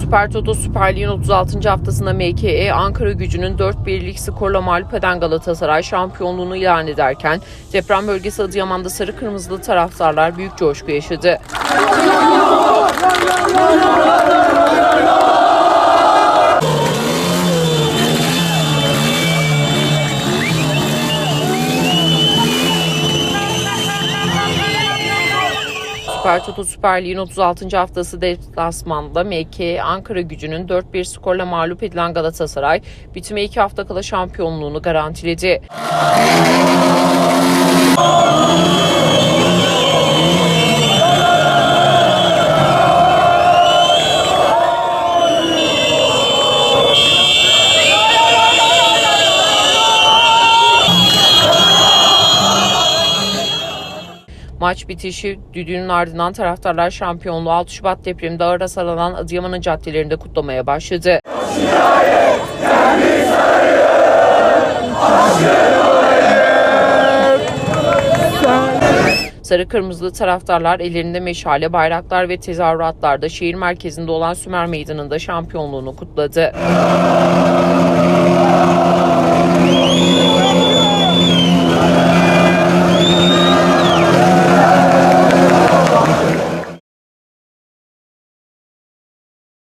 Süper Toto Süper Lig'in 36. haftasında MKE Ankara gücünün 4-1'lik skorla mağlup eden Galatasaray şampiyonluğunu ilan ederken deprem bölgesi Adıyaman'da sarı kırmızılı taraftarlar büyük coşku yaşadı. Süper Toto Süper Lig'in 36. haftası deplasmanda MK Ankara gücünün 4-1 skorla mağlup edilen Galatasaray bitime 2 hafta kala şampiyonluğunu garantiledi. Maç bitişi düdüğünün ardından taraftarlar şampiyonluğu 6 Şubat depreminde ağır hasar alan Adıyaman'ın caddelerinde kutlamaya başladı. Sarı kırmızılı taraftarlar ellerinde meşale, bayraklar ve tezahüratlarda şehir merkezinde olan Sümer Meydanı'nda şampiyonluğunu kutladı.